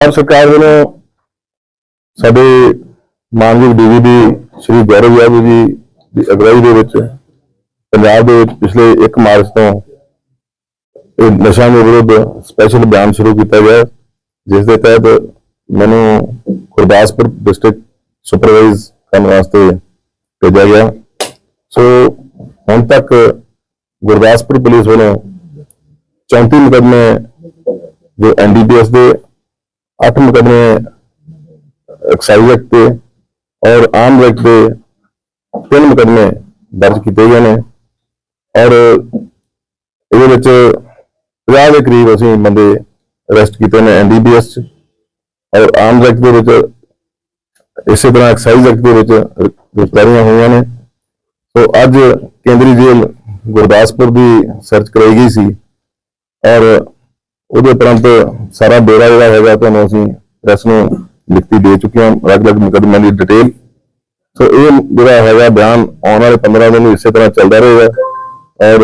ਪੰਜਾਬ ਸਰਕਾਰ ਵੱਲੋਂ ਸਾਡੇ ਮਾਨਯੋਗ ਡੀਜੀਪੀ ਸ਼੍ਰੀ ਗੌਰਵ ਯਾਦਵ ਜੀ ਦੀ ਅਗਵਾਈ ਦੇ ਵਿੱਚ ਪੰਜਾਬ ਦੇ ਵਿੱਚ ਪਿਛਲੇ 1 ਮਾਰਚ ਤੋਂ ਇਹ ਨਸ਼ਾ ਦੇ ਵਿਰੁੱਧ ਸਪੈਸ਼ਲ ਬਿਆਨ ਸ਼ੁਰੂ ਕੀਤਾ ਗਿਆ। ਜਿਸ ਦੇ ਤਹਿਤ ਮੈਨੂੰ ਗੁਰਦਾਸਪੁਰ ਡਿਸਟ੍ਰਿਕਟ ਸੁਪਰਵਾਈਜ਼ ਕਰਨ ਵਾਸਤੇ ਭੇਜਿਆ ਗਿਆ। ਸੋ ਹੁਣ ਤੱਕ ਗੁਰਦਾਸਪੁਰ ਪੁਲਿਸ ਵੱਲੋਂ 34 ਮੁਕੱਦਮੇ ਜੋ ਐਨਡੀਪੀਐਸ ਦੇ 8 ਮੁਕੱਦਮੇ ਐਕਸਾਈਜ਼ ਐਕਟ ਦੇ ਔਰ ਆਮ ਐਕਟ ਦੇ ਤਿੰਨ ਮੁਕੱਦਮੇ ਦਰਜ ਕੀਤੇ ਗਏ ਨੇ ਔਰ ਇਹਦੇ ਵਿੱਚ 50 ਦੇ ਕਰੀਬ ਅਸੀਂ ਬੰਦੇ ਅਰੈਸਟ ਕੀਤੇ ਨੇ ਐਨਡੀਪੀਐਸ ਚ ਔਰ ਆਮ ਐਕਟ ਦੇ ਵਿੱਚ ਇਸੇ ਤਰ੍ਹਾਂ ਐਕਸਾਈਜ਼ ਐਕਟ ਦੇ ਵਿੱਚ ਗ੍ਰਿਫਤਾਰੀਆਂ ਹੋਈਆਂ ਨੇ ਸੋ ਅੱਜ ਕੇਂਦਰੀ ਜੇਲ੍ਹ ਗੁਰਦਾਸਪੁਰ ਦੀ ਸਰਚ ਕਰਾਈ ਗਈ ਸੀ ਔਰ ਉਹਦੇ ਉਪਰੰਤ ਸਾਰਾ ਡੇਰਾ ਜਿਹੜਾ ਹੈਗਾ ਤੁਹਾਨੂੰ ਅਸੀਂ ਪ੍ਰੈਸ ਨੂੰ ਲਿਖਤੀ ਦੇ ਚੁੱਕੇ ਹਾਂ, ਅਲੱਗ-ਅਲੱਗ ਮੁਕੱਦਮਿਆਂ ਦੀ ਡਿਟੇਲ ਸੋ ਇਹ ਜਿਹੜਾ ਹੈਗਾ ਬਿਆਨ ਆਉਣ ਵਾਲੇ 15 ਦਿਨ ਇਸੇ ਤਰ੍ਹਾਂ ਚੱਲਦਾ ਰਹੇਗਾ। ਔਰ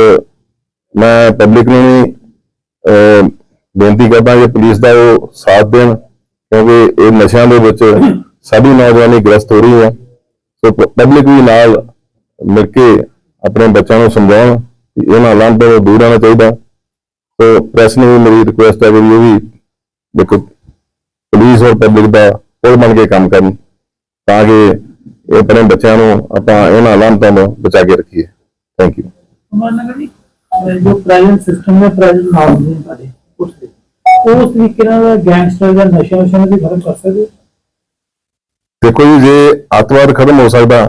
ਮੈਂ ਪਬਲਿਕ ਨੂੰ ਵੀ ਬੇਨਤੀ ਕਰਦਾ ਕਿ ਪੁਲਿਸ ਦਾ ਉਹ ਸਾਥ ਦੇਣ, ਕਿਉਂਕਿ ਇਹ ਨਸ਼ਿਆਂ ਦੇ ਵਿੱਚ ਸਾਡੀ ਨੌਜਵਾਨੀ ਗ੍ਰਸਤ ਹੋ ਰਹੀ ਹੈ। ਸੋ ਪਬਲਿਕ ਵੀ ਨਾਲ ਮਿਲ ਕੇ ਆਪਣੇ ਬੱਚਿਆਂ ਨੂੰ ਸਮਝਾਉਣ ਕਿ ਇਹਨਾਂ ਲਾਂਭੇ ਤੋਂ ਦੂਰ ਰਹਿਣਾ ਚਾਹੀਦਾ। ਸੋ ਪ੍ਰੈਸ ਨੂੰ ਵੀ ਮੇਰੀ ਰਿਕੁਐਸਟ ਹੈ ਕਿ ਉਹ ਵੀ ਦੇਖੋ ਪੁਲਿਸ ਔਰ ਪਬਲਿਕ ਦਾ ਪੁਲ ਬਣ ਕੇ ਕੰਮ ਕਰਨ ਤਾਂ ਕਿ ਇਹ ਆਪਣੇ ਬੱਚਿਆਂ ਨੂੰ ਆਪਾਂ ਇਹਨਾਂ ਲਾਂਭਾਂ ਤੋਂ ਬਚਾ ਕੇ ਰੱਖੀਏ। ਥੈਂਕ ਯੂ ਜੀ ਅਹ ਜੋ ਪ੍ਰੈਜ਼ੈਂਟ ਸਿਸਟਮ ਹੈ ਪ੍ਰੈਜ਼ੈਂਟ ਨਾਮ ਨੇ ਸਾਡੇ ਉਸ ਦੇ ਉਸ ਤਰੀਕੇ ਨਾਲ ਗੈਂਗਸਟਰ ਦਾ ਨਸ਼ਾ ਨਸ਼ਾ ਨੂੰ ਵੀ ਖਤਮ ਕਰ ਸਕਦੇ ਦੇਖੋ ਜੀ ਜੇ ਅੱਤਵਾਦ ਖਤਮ ਹੋ ਸਕਦਾ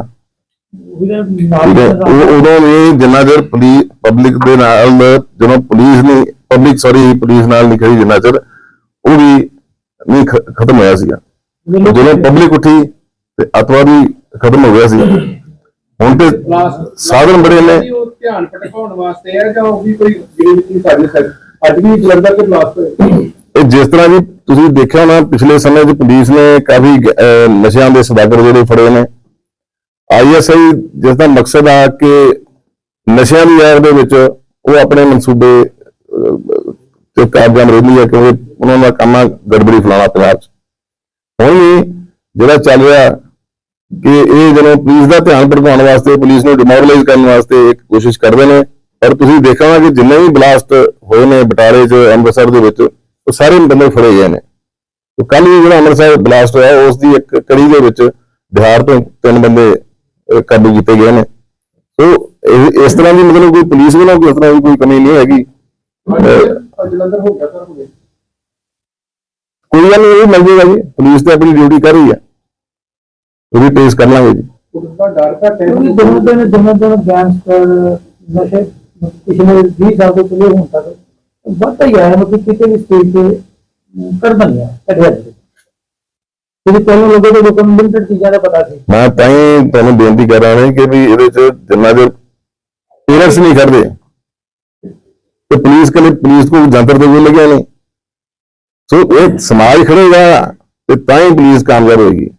ਉਦੋਂ ਵੀ ਜਿੰਨਾ ਚਿਰ ਪੁਲਿਸ ਪਬਲਿਕ ਦੇ ਨਾਲ ਜਦੋਂ ਪੁਲਿਸ ਨਹੀਂ ਪਬਲਿਕ ਸੌਰੀ ਪੁਲਿਸ ਨਾਲ ਨਹੀਂ ਖੜੀ ਜਿੰਨਾ ਚਿਰ ਉਹ ਵੀ ਨਹੀਂ ਖਤਮ ਹੋਇਆ ਸੀਗਾ। ਜਦੋਂ ਪਬਲਿਕ ਉੱਠੀ ਤੇ ਅੱਤਵਾਦ ਵੀ ਖਤਮ ਹੋ ਗਿਆ ਸੀ ਹੁਣ ਤੇ ਸਾਧਨ ਬੜੇ ਨੇ। ਧਿਆਨ ਭਟਕਾਉਣ ਵਾਸਤੇ ਹੈ ਜਾਂ ਉਹ ਵੀ ਕੋਈ ਜਿਹੜੇ ਵਿੱਚ ਸਾਜ਼ਿਸ਼ ਹੈ ਅੱਜ ਵੀ ਜਲੰਧਰ ਦੇ ਬਲਾਸਟ ਹੋਏ ਇਹ ਜਿਸ ਤਰ੍ਹਾਂ ਜੀ ਤੁਸੀਂ ਦੇਖਿਆ ਹੋਣਾ ਪਿਛਲੇ ਸਮੇਂ 'ਚ ਪੁਲਿਸ ਨੇ ਕਾਫੀ ਨਸ਼ਿਆਂ ਦੇ ਸਦਾਗਰ ਜਿਹੜੇ ਫੜੇ ਨੇ। ਆਈਐਸਆਈ ਜਿਸ ਦਾ ਮਕਸਦ ਆ ਕਿ ਨਸ਼ਿਆਂ ਦੀ ਆੜ ਦੇ ਵਿੱਚ ਉਹ ਆਪਣੇ ਮਨਸੂਬੇ ਤੇ ਕਾਮਯਾਬ ਰਹਿੰਦੀ ਹੈ ਕਿਉਂਕਿ ਉਹਨਾਂ ਦਾ ਕੰਮ ਆ ਗੜਬੜੀ ਫਲਾਣਾ ਪੰਜਾਬ 'ਚ ਹੁਣ ਵੀ ਜਿਹੜਾ ਚੱਲ ਰਿਹਾ ਕਿ ਇਹ ਜਦੋਂ ਪੁਲਿਸ ਦਾ ਧਿਆਨ ਭਟਕਾਉਣ ਵਾਸਤੇ, ਪੁਲਿਸ ਨੂੰ ਡਿਮੋਰਲਾਈਜ਼ ਕਰਨ ਵਾਸਤੇ ਇੱਕ ਕੋਸ਼ਿਸ਼ ਕਰਦੇ ਨੇ ਪਰ ਤੁਸੀਂ ਦੇਖਿਆ ਕਿ ਜਿੰਨੇ ਵੀ ਬਲਾਸਟ ਹੋਏ ਨੇ ਬਟਾਲੇ 'ਚ, ਅੰਮ੍ਰਿਤਸਰ ਦੇ ਵਿੱਚ, ਉਹ ਸਾਰੇ ਬੰਦੇ ਫੜੇ ਗਏ ਨੇ। ਤੇ ਕੱਲ ਵੀ ਜਿਹੜਾ ਅੰਮ੍ਰਿਤਸਰ ਬਲਾਸਟ ਹੋਇਆ, ਉਸ ਦੀ ਇੱਕ ਕੜੀ ਦੇ ਵਿੱਚ ਬਿਹਾਰ ਤੋਂ ਤਿੰਨ ਬੰਦੇ ਕਾਬੂ ਕੀਤੇ ਗਏ ਨੇ। ਸੋ ਇਹ- ਇਸ ਤਰ੍ਹਾਂ ਦੀ ਮਤਲਬ ਕੋਈ ਪੁਲਿਸ ਵੱਲੋਂ ਕੋਈ ਇਸ ਤਰ੍ਹਾਂ ਦੀ ਕੋਈ ਕਮੀ ਨਹੀਂ ਹੈਗੀ ਅਹ, ਜਲੰਧਰ ਹੋ ਗਿਆ ਸਰ ਹੋ ਗਿਆ ਕੋਈ ਗੱਲ ਨਹੀਂ ਇਹ ਵੀ ਮਿਲ ਜਾਏਗਾ ਜੀ ਪੁਲਿਸ ਤੇ ਆਪਣੀ ਡਿਊਟੀ ਕਰ ਰਹੀ ਹੈ ਉਹ ਵੀ ਟ੍ਰੇਸ ਕਰ ਲਾਂਗੇ ਜੀ ਪੁਲਿਸ ਦਾ ਡਰ ਘੱਟ ਹੈ ਕਿਉਂਕਿ ਦੋਨੋਂ ਦਿਨ ਦੋਨੋਂ ਦਿਨ ਗੈਂਗਸਟਰ ਨਸ਼ੇ ਪਿਛਲੇ 20 ਸਾਲ ਤੋਂ ਚਲੇ ਹੁਣ ਤੱਕ ਵੱਧਦਾ ਹੀ ਆਇਆ ਮਤਲਬ ਕਿਤੇ ਵੀ ਸਟੇਜ ਤੇ ਅਮ, ਕਰਦਾ ਨਹੀਂ ਆ ਕਰਿਆ ਜੀ ਜਿਹੜੀ ਪਹਿਲਾਂ ਲੋਕਾਂ ਦੇ ਲੋਕਾਂ ਨੂੰ ਲਿਮਟਡ ਚੀਜ਼ਾਂ ਦਾ ਪਤਾ ਸੀ। ਮੈਂ ਤਾਂ ਹੀ ਤੁਹਾਨੂੰ ਬੇਨਤੀ ਕਰ ਰਿਹਾ ਹਾਂ ਕਿ ਵੀ ਇਹਦੇ ਚ ਜਿੰਨਾ ਚਿਰ ਪੇਰੈਂਟਸ ਨਹੀਂ ਖੜਦੇ, ਤੇ ਪੁਲਿਸ ਕਲੇ ਪੁਲਿਸ ਕੋ ਜੰਤਰ ਤੇ ਲੱਗਿਆ ਨਹੀਂ। ਸੋ ਇਹ ਸਮਾਜ ਖੜੇਗਾ ਤੇ ਤਾਂ ਹੀ ਪੁਲਿਸ ਕਾਮਯਾਬ ਹੋਏਗੀ।